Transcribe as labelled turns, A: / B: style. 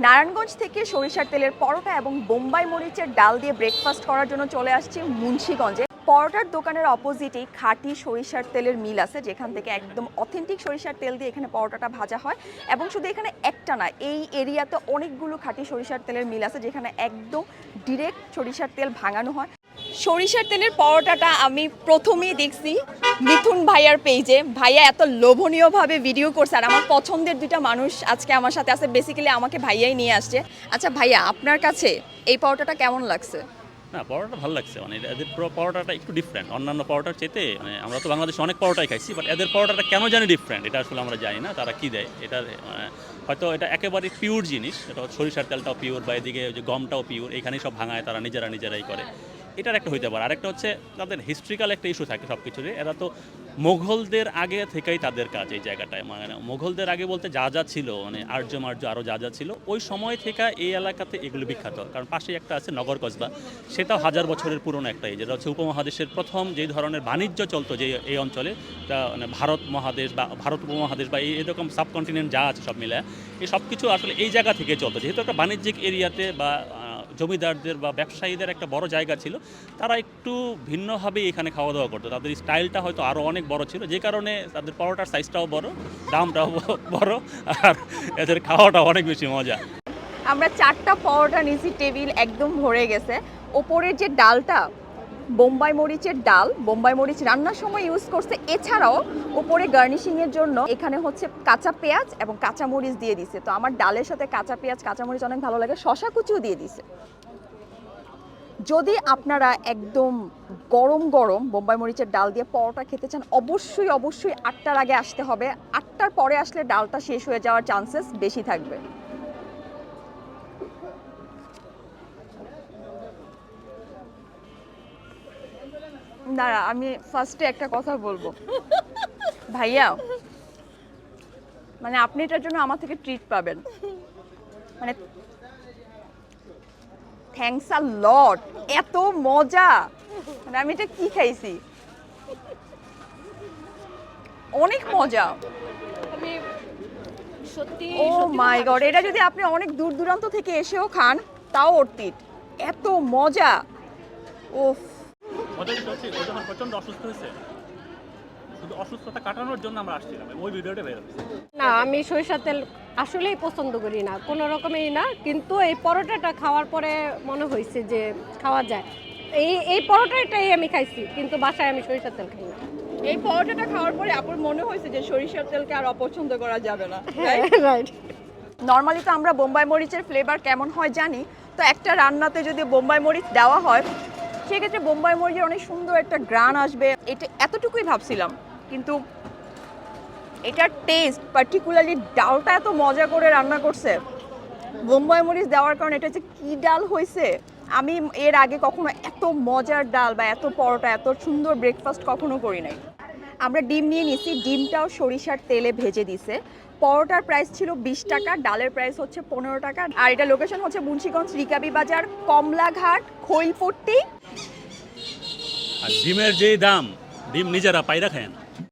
A: নারায়ণগঞ্জ থেকে সরিষার তেলের পরোটা এবং বোম্বাই মরিচের ডাল দিয়ে ব্রেকফাস্ট করার জন্য চলে আসছি মুন্সীগঞ্জে। পরোটার দোকানের অপোজিটেই খাঁটি সরিষার তেলের মিল আছে, যেখান থেকে একদম অথেন্টিক সরিষার তেল দিয়ে এখানে পরোটাটা ভাজা হয়। এবং শুধু এখানে একটা না, এই এরিয়াতে অনেকগুলো খাঁটি সরিষার তেলের মিল আছে, যেখানে একদম ডিরেক্ট সরিষার তেল ভাঙানো হয়। সরিষার তেলের পরোটাটা আমি প্রথমেই দেখছি মিথুন ভাইয়ার পেজে ভাইয়া এত লোভনীয়ভাবে ভিডিও করছে আর আমার পছন্দের দুইটা মানুষ আজকে আমার সাথে আছে। বেসিক্যালি আমাকে ভাইয়াই নিয়ে আসছে। আচ্ছা ভাইয়া আপনার কাছে এই পরোটাটা কেমন লাগছে?
B: না পরোটা ভালো লাগছে। মানে এদের পরোটাটা একটু ডিফারেন্ট অন্যান্য পরোটার চেতে মানে আমরা তো বাংলাদেশে অনেক পরোটাই খাইছি বাট এদের পরোটাটা কেন জানি ডিফারেন্ট এটা আসলে আমরা জানি না। তারা কি দেয়? এটা মানে, হয়তো এটা একেবারে পিওর জিনিস। এটা সরিষার তেলটাও পিওর বা এদিকে যে গমটাও পিওর এখানেই সব ভাঙায় তারা নিজেরা নিজেরাই করে। এটার একটা হইতে পারে। আরেকটা হচ্ছে তাদের হিস্ট্রিক্যাল একটা ইস্যু থাকে সব কিছুরই এরা তো মোঘলদের আগে থেকেই তাদের কাজ এই জায়গাটায়। মানে মোঘলদের আগে বলতে যা যা ছিল মানে আর্য মার্য আরও যা যা ছিল, ওই সময় থেকে এই এলাকাতে এগুলো বিখ্যাত। কারণ পাশেই একটা আছে নগর কসবা। সেটাও হাজার বছরের পুরনো একটা এই, যেটা হচ্ছে উপমহাদেশের প্রথম যে ধরনের বাণিজ্য চলতো যে এই অঞ্চলে মানে ভারত মহাদেশ বা ভারত উপমহাদেশ বা এই এরকম সাবকন্টিনেন্ট যা আছে সব মিলে এই সব কিছু আসলে এই জায়গা থেকে চলতো। যেহেতু একটা বাণিজ্যিক এরিয়াতে বা জমিদারদের বা ব্যবসায়ীদের একটা বড় জায়গা ছিল, তারা একটু ভিন্নভাবে এখানে খাওয়া দাওয়া করতো। তাদের স্টাইলটা হয়তো আরও অনেক বড় ছিল, যে কারণে তাদের পরোটার সাইজটাও বড়, দামটাও বড়, আর এদের খাওয়াটা অনেক বেশি মজা।
A: আমরা চারটা পরোটা নিয়েছি, টেবিল একদম ভরে গেছে। ওপরের যে ডালটা বোম্বাই মরিচের ডাল। বোম্বাই মরিচ রান্নার সময় ইউজ করছে। এছাড়াও উপরে গার্নিশিংয়ের জন্য এখানে হচ্ছে কাঁচা পেঁয়াজ এবং কাঁচা মরিচ দিয়ে দিছে। তো আমার ডালের সাথে কাঁচা পেঁয়াজ, কাঁচা মরিচ অনেক ভালো লাগে। শশা কুচিও দিয়ে দিছে। যদি আপনারা একদম গরম গরম বোম্বাই মরিচের ডাল দিয়ে পরোটা খেতে চান, অবশ্যই অবশ্যই আটটার আগে আসতে হবে। আটটার পরে আসলে ডালটা শেষ হয়ে যাওয়ার চান্সেস বেশি থাকবে। দাঁড়া আমি ফার্স্টে একটা কথা বলব। ভাইয়া মানে আপনি এটার জন্য আমার থেকে ট্রিট পাবেন। মানে থ্যাংকস আ লট এত মজা। মানে আমি এটা কি খাইছি? অনেক মজা।
C: আমি সত্যি
A: ও মাই গড এটা যদি আপনি অনেক দূর দূরান্ত থেকে এসেও খান তাও অর্থিত এত মজা। ওফ
B: হচ্ছে ও যখন প্রচণ্ড অসুস্থ হয়েছে শুধু অসুস্থতা কাটানোর জন্য আমরা আসছিলাম ওই ভিডিওটা বের
C: না আমি সরিষার তেল আসলেই পছন্দ করি না কোনো রকমেই না কিন্তু এই পরোটাটা খাওয়ার পরে মনে হয়েছে যে খাওয়া যায়। এই এই পরোটাটাই আমি খাইছি কিন্তু বাসায় আমি সরিষার তেল খাই না।
A: এই পরোটাটা খাওয়ার পরে আপুর মনে হয়েছে যে সরিষার তেলকে আর অপছন্দ করা যাবে না
C: রাইট
A: নর্মালি তো আমরা বোম্বাই মরিচের ফ্লেভার কেমন হয় জানি তো একটা রান্নাতে যদি বোম্বাই মরিচ দেওয়া হয় সেক্ষেত্রে বোম্বাই মরিচের অনেক সুন্দর একটা গ্রান আসবে। এটা এতটুকুই ভাবছিলাম, কিন্তু এটার টেস্ট পার্টিকুলারলি ডালটা এত মজা করে রান্না করছে। বোম্বাই মরিচ দেওয়ার কারণে এটা হচ্ছে কী ডাল হয়েছে, আমি এর আগে কখনো এত মজার ডাল বা এত পরোটা, এত সুন্দর ব্রেকফাস্ট কখনো করি নাই। আমরা ডিম নিয়ে নিছি ডিমটাও সরিষার তেলে ভেজে দিছে। পরোটার প্রাইস ছিল বিশ টাকা, ডালের প্রাইস হচ্ছে পনেরো টাকা। আর এটা লোকেশন হচ্ছে মুন্সীগঞ্জ রিকাবি বাজার, কমলাঘাট, খৈলপট্টি।
B: আর ডিমের যেই দাম, ডিম নিজেরা পাইরা খায় না।